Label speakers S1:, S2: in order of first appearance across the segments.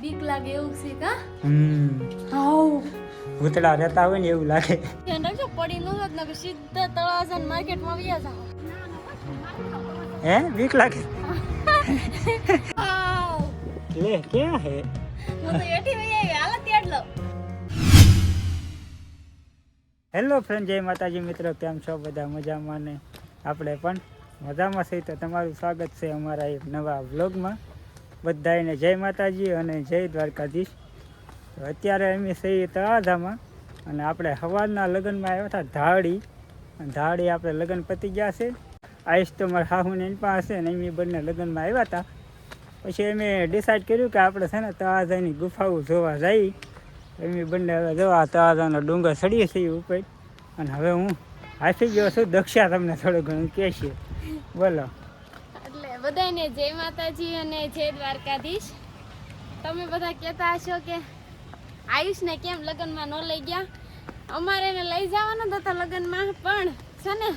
S1: બીક લાગે એવું છે કા?
S2: હમ.
S1: હાઉ.
S2: ભૂતડા રહેતા હોય ને એવું લાગે.
S1: ધ્યાન રાખજો પડી ન જાત નકર સીધા તળાજા માર્કેટમાં વ્યા જાવ
S2: હે? બીક લાગે? લે ક્યાં હે?
S1: હું તો એઠી વઈ આવી હાલ તેડલો
S2: હેલો ફ્રેન્ડ જય માતાજી મિત્રો કેમ છો બધા? મજામાં ને? આપણે પણ મજામાં છીએ તો તમારું સ્વાગત છે અમારા એક નવા વ્લોગમાં બધાને જય માતાજી અને જય દ્વારકાધીશ. અત્યારે અમે છીએ તળાધામાં અને આપણે સવારના લગ્નમાં આવ્યા હતા ધાડી. ધાડી આપણે લગ્ન પતી ગયા છે. આયુષ તો મારા હાહુને એની પાસે હશે ને એમની બંને લગ્નમાં આવ્યા હતા. પછી અમે ડિસાઈડ કર્યું કે આપણે છે ને તળાધાની ગુફાઓ જોવા જઈ. એમની બંને હવે જોવા તળાધાનો ડુંગર ચડીએ છીએ ઉપર. અને હવે હું હાથી ગયો છું. દક્ષા તમને થોડું ઘણું કહેશે બોલો.
S1: બધાને જય માતાજી અને જય દ્વારકાધીશ. તમે બધા કહેતા હશો કે આયુષને કેમ લગ્નમાં ન લઈ ગયા? અમારે એને લઈ જવાનો હતા લગ્નમાં પણ છે ને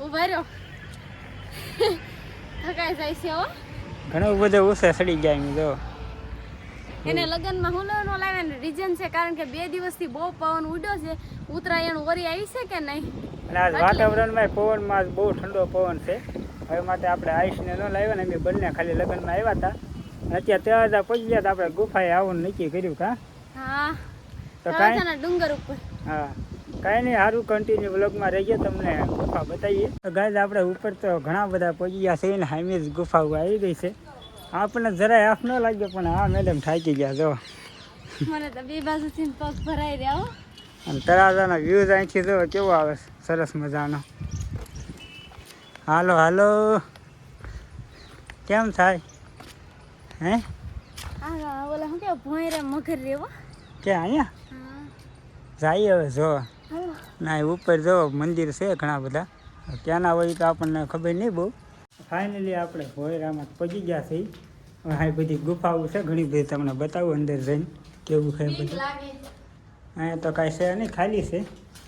S1: ઊભા રહ્યો થકાઈ જાય છે હો.
S2: ઘણું બધું ઉસે સડી જાય એમ જો.
S1: એને લગ્નમાં હું ન ને રીઝન છે કારણ કે બે દિવસથી બહુ પવન ઉડ્યો છે. ઉત્તરાયણ વરી આવી છે કે નહીં?
S2: વાતાવરણમાં પવનમાં બહુ ઠંડો પવન છે. હવે માટે આપણે આયુષને ન લાવ્યા ને અમે બંને ખાલી લગ્નમાં આવ્યા હતા. અત્યારે હતા પહોંચી ગયા આપણે ગુફાએ આવવાનું નક્કી કર્યું કા
S1: હા?
S2: તો કાંઈ
S1: ડુંગર ઉપર.
S2: હા. કાંઈ નહીં સારું કન્ટિન્યુ બ્લોગમાં રહી ગયા તમને ગુફા બતાવીએ. તો ગાય આપણે ઉપર તો ઘણા બધા પહોંચી ગયા છે ને હાઈમે જ ગુફાઓ આવી ગઈ છે. આપણને જરાય આફ ન લાગ્યો પણ હા મેડમ થાકી ગયા જો.
S1: મને તો બે બાજુથી પગ ભરાઈ રહ્યા
S2: અને તરાજાના વ્યૂઝ અહીંથી જો કેવો આવે સરસ મજાનો. હાલો હાલો. કેમ થાય? હે?
S1: ઓલા ભોંયરા મગર રેવો?
S2: કે અહીંયા?
S1: હા.
S2: હવે જો. ના ઉપર જો મંદિર છે ઘણા બધા. ક્યાંના હોય તો આપણને ખબર નહીં બહુ. ફાઇનલી આપણે ભોયરામાં પહોંચી ગયા છીએ. હવે આ બધી ગુફાઓ છે ઘણી બધી તમને બતાવું અંદર જઈને. કેવું છે બધું? અહીંયા તો કાંઈ છે નહીં ખાલી છે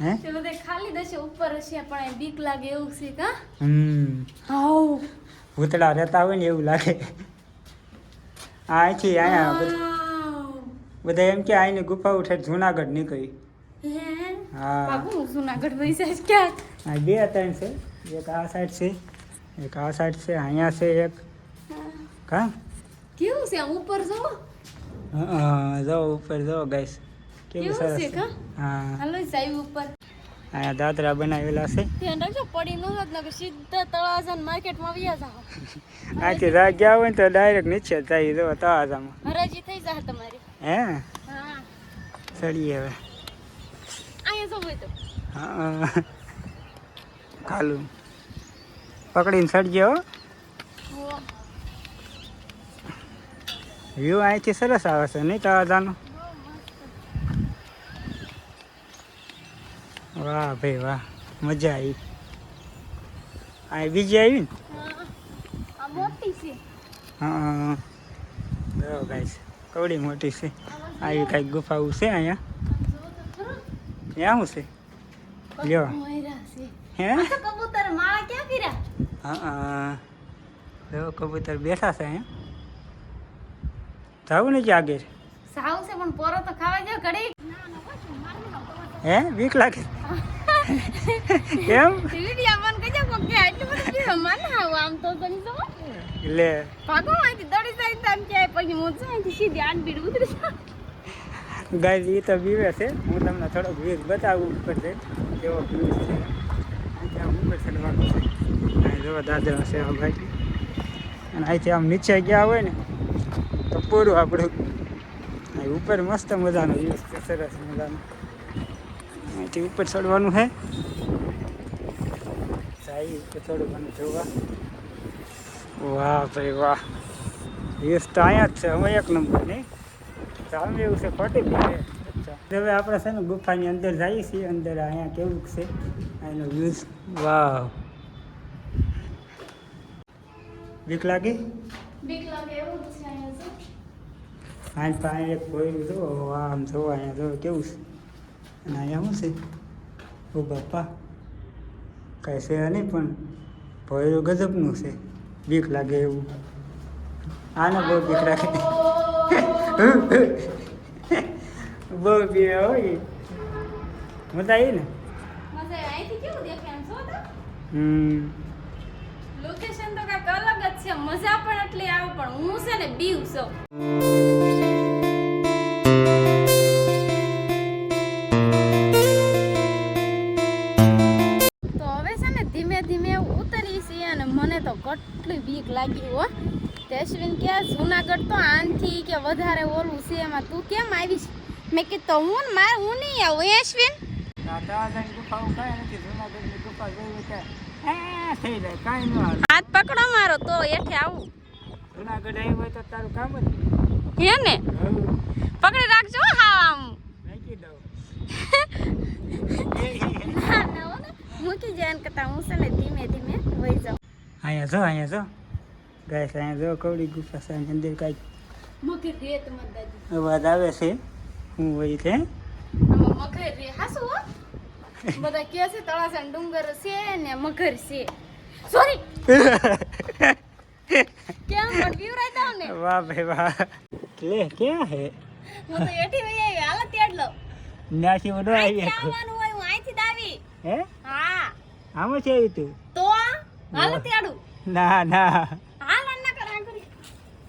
S2: હે?
S1: તે બધે ખાલી દશે ઉપર હશે પણ બીક લાગે એવું છે કા?
S2: હમ.
S1: હાઉ.
S2: ભૂતળા રહેતા હોય ને એવું લાગે. આ અહીંથી અહીંયા બધા. એમ કે અહીંની ગુફા ઉઠે જુનાગઢ નીકળી.
S1: હા? જુનાગઢ છે ક્યાંક?
S2: આ બે ત્રણ છે. એક આ સાઈડ છે એક આ સાઈડ છે અહીંયા છે એક. કા?
S1: કેવું છે ઉપર જો
S2: હા જો ઉપર જો ગાઈસ કેવું સરસ.
S1: કા?
S2: હા.
S1: હાલો સાહેબ ઉપર.
S2: અહીંયા દાદરા બનાવેલા છે.
S1: ધ્યાન રાખજો પડી ન જાત નકર સીધા તળાજા માર્કેટમાં વ્યા જાવ
S2: અહીંથી રા ગયા હોય ને તો ડાયરેક્ટ નીચે જાય જો તળાજામાં.
S1: હરાજી થઈ જા તમારી.
S2: હે?
S1: હા.
S2: ચડીએ હવે.
S1: અહીંયા જો હોય તો.
S2: હા. ખાલું. પકડીને ચડજે હો. વ્યૂ અહીંથી સરસ આવે છે નહીં તળાજાનો? વાહ ભાઈ વાહ મજા આવી. આ બીજી આવી ને?
S1: હા આ મોટી છે.
S2: હા બરાબર ગાઈસ કવડી મોટી છે. આવી કાંઈક ગુફાઓ છે અહીંયા?
S1: જો તો ખરો
S2: ત્યાં શું છે? લ્યો.
S1: મોયરા છે.
S2: હે?
S1: આ તો કબૂતર માળા ક્યાં કર્યા?
S2: હા જો કબૂતર બેઠા છે અહીંયા. જાવું ને આગળ
S1: સાવ છે પણ પોરો તો ખાવા જાવ ઘડી.
S2: હે બીક લાગે? કેમ
S1: વિડિયા મન કજો કોક કે આટલું બધું પીવો મન હાવ આમ તો તને જો
S2: લે
S1: પાકો માંથી દોડી જાય તમ કે પછી હું જાય સીધી આન બીડ ઉતરી
S2: ગાય એ તો વીવે છે. હું તમને થોડોક વ્યૂઝ બતાવું ઉપર છે કેવો વ્યૂઝ છે. આમ ઉપર ચડવાનું છે. અહીં જોવા દાદરા છે આ ભાઈ. અને અહીંથી આમ નીચે ગયા હોય ને તો પૂરું આપણું. ઉપર મસ્ત મજાનો વ્યૂઝ છે. સરસ મજાનો. અહીંથી ઉપર ચડવાનું છે જાય ઉપર ચડવાનું જોવા વાહ. ભાઈ વાહ. યસ તો અહીંયા જ છે હવે એક નંબર નહીં. સામે એવું છે ખોટી ભીડ હવે આપણે છે ને ગુફાની અંદર જઈએ છીએ અંદર અહીંયા કેવું છે અહીંનો વ્યૂઝ વાહ બીક લાગી?
S1: બીક લાગે એવું છે અહીંયા જો
S2: આજ પાસે એક ભોયરું જો આમ જોવા અહીંયા જો કેવું છે? અને અહીંયા શું છે? ઓ બાપા કાંઈ છે નહીં પણ ભયો ગજબનું છે. બીક લાગે એવું. આને બહુ બીક રાખે બહુ બી હોય. મજા આવી ને? હમ.
S1: લોકેશન તો કાંઈક અલગ જ છે. મજા પણ એટલી આવે પણ હું છે ને બીવ છું. તો આનથી કે વધારે ઓલું છે એમાં. તું કેમ આવીશ? મેં કીધું હું ને મારે હું નહીં આવું. એ અશ્વિન?
S2: દાદાની ગુફાઓ કાંઈ નથી જુનાગઢની ગુફા જોઈ તો હા થઈ જાય કાંઈ
S1: હાથ પકડો મારો તો એઠે આવું.
S2: જુનાગઢ આવ્યું હોય તો તારું કામ જ
S1: હે ને પકડી રાખજો હા આમ
S2: નાખી દઉં
S1: ના, ના મૂકી જાય કરતાં હું છે ને ધીમે ધીમે વહી જાઉં.
S2: અહીંયા જો અહીંયા જો. ગાય અહીંયા જો કવડી ગુફા સાહેબ મંદિર કાંઈક અવાજ આવે છે? હું હોય છે?
S1: મગર રે હાસુ બધા કહે છે તળાસા ડુંગર છે ને મગર છે. સોરી કેમ પણ પીવરાઈ દઉં ને.
S2: વાહ ભાઈ વાહ. લે ક્યાં હે?
S1: હું તો એઠી વઈ આવી. હાલ તેડલો
S2: ન્યાસી વડો આવી
S1: આવવાનું હોય હું આઈથી દાવી
S2: હે?
S1: હા.
S2: આમ છે આવ્યું તું?
S1: તો હાલ તેડું
S2: ના ના.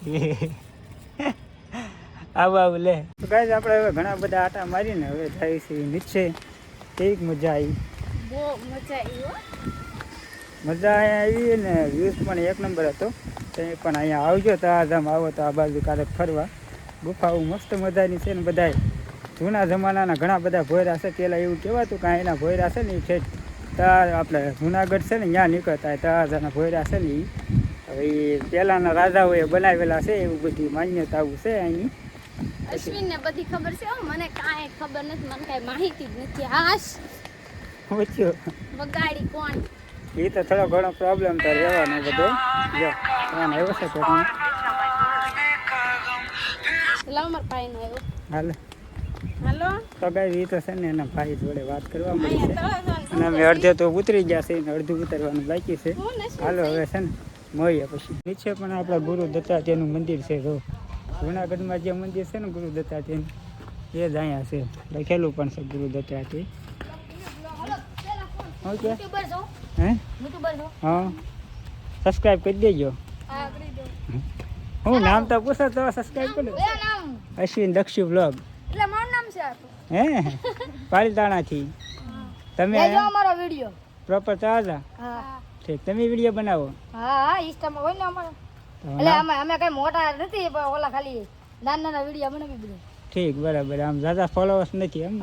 S2: આવું આવું લે. તો ગાઈઝ આપણે હવે ઘણા બધા આટા મારીને હવે જાય છે નીચે. કેવી મજા આવી?
S1: બહુ મજા આવી
S2: મજા અહીંયા આવી ને વ્યૂઝ પણ એક નંબર હતો. તમે પણ અહીંયા આવજો તો આ આમ આવો તો આ બાજુ ક્યારેક ફરવા. ગુફાઓ મસ્ત મજાની છે ને બધાય. જૂના જમાનાના ઘણા બધા ભોયરા છે પહેલાં એવું કહેવાતું કે અહીંના ભોયરા છે ને એ છે તાર આપણે જુનાગઢ છે ને ત્યાં નીકળતા તાર ભોયરા છે ને એ એ પહેલાંના રાજાઓએ બનાવેલા છે એવું બધી માન્યતાઓ છે અહીંની
S1: અશ્વિનને બધી ખબર છે મને કાંઈ ખબર નથી મને કાંઈ માહિતી જ નથી. હાશ.
S2: પૂછ્યું
S1: બગાડી કોણ?
S2: એ તો થોડો ઘણો પ્રોબ્લેમ તો રહેવાનો બધો. જો કોણ આવ્યો છે કોણ તમે
S1: લાવ માર ભાઈનો આવ્યો.
S2: હાલે.
S1: હાલો.
S2: તો ગાય એ તો છે ને એના ભાઈ જોડે વાત કરવા મળી છે. અને અમે અડધે તો ઉતરી ગયા છે ને અડધું ઉતરવાનું બાકી છે. હાલો હવે છે ને. મળીએ પછી. નીચે પણ આપણા ગુરુ દત્તાત્રેયનું મંદિર છે જો. જુનાગઢમાં જે મંદિર છે ને ગુરુ દત્તાત્રેયનું એ જ અહીંયા છે. લખેલું પણ છે ગુરુ દત્તાત્રેય. ઓકે. હે? હા. સબસ્ક્રાઈબ કરી દેજો.
S1: હા
S2: નામ તો પૂછો તો સબસ્ક્રાઈબ કરો અશ્વિન દક્ષુ બ્લોગ
S1: એટલે મારું નામ છે
S2: હે? પાલીતાણાથી. તમે
S1: અમારો વિડિયો.
S2: પ્રોપર તળાજા
S1: હા.
S2: ઠીક તમે વીડિયો બનાવો.
S1: હા હા ઇન્સ્ટામાં હોય ને અમારે. એટલે અમે અમે કઈ મોટા નથી પણ ઓલા ખાલી નાના નાના વીડિયો બનાવી બધું.
S2: ઠીક બરાબર. આમ ઝાઝા ફોલોઅર્સ નથી એમ.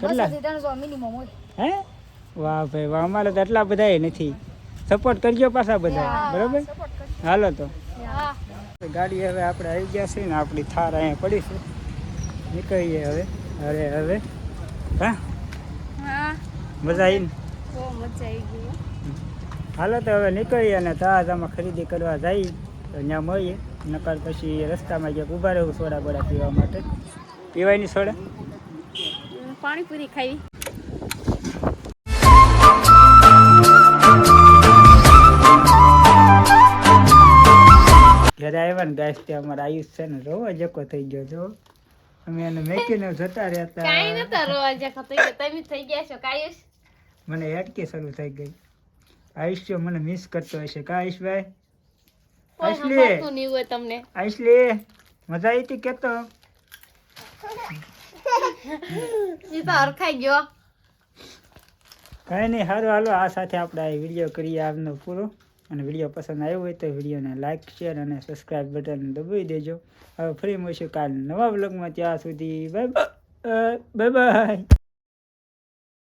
S2: કેટલા?
S1: ત્રણસો મિનિમમ હોય.
S2: હે? વાહ ભાઈ વાહ. અમારે તો એટલા બધા નથી. સપોર્ટ કરજો પાછા બધા. બરાબર? હાલો તો.
S1: હા.
S2: ગાડી હવે આપણે આવી ગયા છે ને આપણી થાર અહીંયા પડી છે. નીકળીએ હવે. અરે હવે. હા? મજા આવી ને?
S1: મજા આવી ગઈ.
S2: હાલો તો હવે નીકળીએ અને તળાજામાં ખરીદી કરવા જઈએ તો ત્યાં મળીએ. નકર પછી રસ્તામાં ક્યાંક ઊભા રહેવું સોડા બોડા પીવા માટે. પીવાની સોડા?
S1: પાણીપુરી ખાવી
S2: ઘરે આવ્યા ને ગાય ત્યાં અમારા આયુષ છે ને રોવા જકો થઈ ગયો જો અમે એને મેકીને જતા રહેતા
S1: કાઈ નતા રોવા જકો થઈ ગયો તમે થઈ ગયા છો કાયુષ
S2: મને એટકી શરૂ થઈ ગઈ. આયુષ્ય મને મિસ કરતો હશે કા આયુષભાઈ? આયુષલી
S1: હોય તમને.
S2: આયુષલી મજા આવી હતી કેતો?
S1: એ તો હરખાઈ ગયો.
S2: કઈ નહીં સારું હાલો આ સાથે આપણે આ વીડિયો કરીએ આજનો પૂરો. અને વીડિયો પસંદ આવ્યો હોય તો વિડીયોને લાઇક શેર અને સબસ્ક્રાઇબ બટન દબાવી દેજો. હવે ફરી મળીશું કાલ નવા બ્લોગમાં ત્યાં સુધી બાય બાય બાય